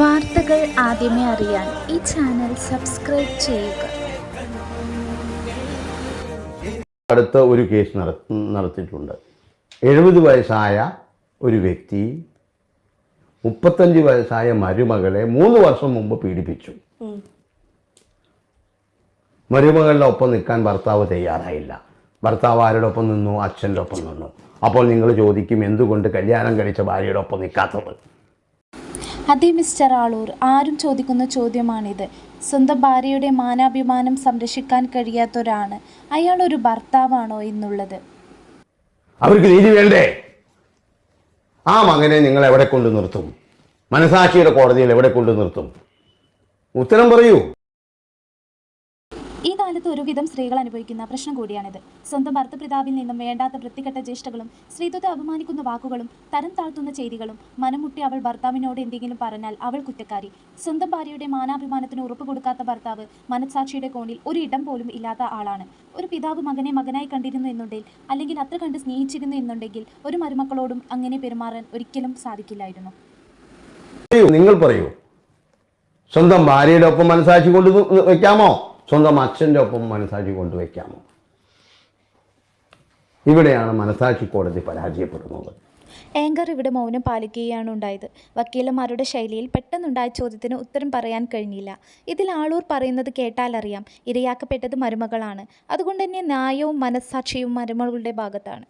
വാർത്തകൾ ആദ്യമേ അറിയാൻ ഈ ചാനൽ സബ്സ്ക്രൈബ് ചെയ്യുക. അടുത്ത ഒരു കേസ് നട നടത്തിയിട്ടുണ്ട്. എഴുപത് വയസ്സായ ഒരു വ്യക്തി മുപ്പത്തഞ്ച് വയസ്സായ മരുമകളെ മൂന്ന് വർഷം മുമ്പ് പീഡിപ്പിച്ചു. മരുമകളുടെ ഒപ്പം നിൽക്കാൻ ഭർത്താവ് തയ്യാറായില്ല. ഭർത്താവ് ആരുടെ ഒപ്പം നിന്നു? അച്ഛന്റെ ഒപ്പം നിന്നു. അപ്പോൾ നിങ്ങൾ ചോദിക്കും എന്തുകൊണ്ട് കല്യാണം കഴിച്ച ഭാര്യയുടെ ഒപ്പം നിൽക്കാത്തത്? അതെ മിസ്റ്റർ ആളൂർ. ആരും ചോദിക്കുന്ന ചോദ്യമാണിത്. സ്വന്തം ഭാര്യയുടെ മാനാഭിമാനം സംരക്ഷിക്കാൻ കഴിയാത്തൊരാണ്. അയാൾ ഒരു ഭർത്താവാണോ എന്നുള്ളത്. അവർക്ക് നീതി വേണ്ടേ? ആ മകനെ നിങ്ങൾ എവിടെ കൊണ്ടു നിർത്തും? മനസാക്ഷിയുടെ കോടതിയിൽ എവിടെ കൊണ്ടു നിർത്തും? ഉത്തരം പറയൂ. ഈ കാലത്ത് ഒരുവിധം സ്ത്രീകൾ അനുഭവിക്കുന്ന പ്രശ്നം കൂടിയാണിത്. സ്വന്തം ഭർത്തൃപിതാവിൽ നിന്നും വേണ്ടാത്ത വൃത്തികെട്ട ജ്യേഷ്ഠകളും സ്ത്രീത്വത്തെ അപമാനിക്കുന്ന വാക്കുകളും തരം താഴ്ത്തുന്ന ചെയ്തികളും മനമുട്ടി അവൾ ഭർത്താവിനോട് എന്തെങ്കിലും പറഞ്ഞാൽ അവൾ കുറ്റക്കാരി. സ്വന്തം ഭാര്യയുടെ മാനാഭിമാനത്തിന് ഉറപ്പ് കൊടുക്കാത്ത ഭർത്താവ് മനസാക്ഷിയുടെ കോണിൽ ഒരു ഇടം പോലും ഇല്ലാത്ത ആളാണ്. ഒരു പിതാവ് മകനെ മകനായി കണ്ടിരുന്നു എന്നുണ്ടെങ്കിൽ അല്ലെങ്കിൽ അത്ര കണ്ട് സ്നേഹിച്ചിരുന്നു എന്നുണ്ടെങ്കിൽ ഒരു മരുമക്കളോടും അങ്ങനെ പെരുമാറാൻ ഒരിക്കലും സാധിക്കില്ലായിരുന്നു. നിങ്ങൾ പറയൂ. സ്വന്തം ഭാര്യയുടെ ഒപ്പം മനസാക്ഷി കൊണ്ട് വെക്കാമോ? സ്വന്തം അച്ഛന്റെ ഒപ്പം മനസാക്ഷി കൊണ്ടുവയ്ക്കാമോ? ഇവിടെയാണ് മനസാക്ഷി കോടതി പരാജയപ്പെടുന്നത്. ഏങ്കർ ഇവിടെ മൗനം പാലിക്കുകയാണ് ഉണ്ടായത്. വക്കീലന്മാരുടെ ശൈലിയിൽ പെട്ടെന്നുണ്ടായ ചോദ്യത്തിന് ഉത്തരം പറയാൻ കഴിഞ്ഞില്ല. ഇതിൽ ആളൂർ പറയുന്നത് കേട്ടാലറിയാം ഇരയാക്കപ്പെട്ടത് മരുമകളാണ്. അതുകൊണ്ട് തന്നെ ന്യായവും മനസ്സാക്ഷിയും മരുമകളുടെ ഭാഗത്താണ്.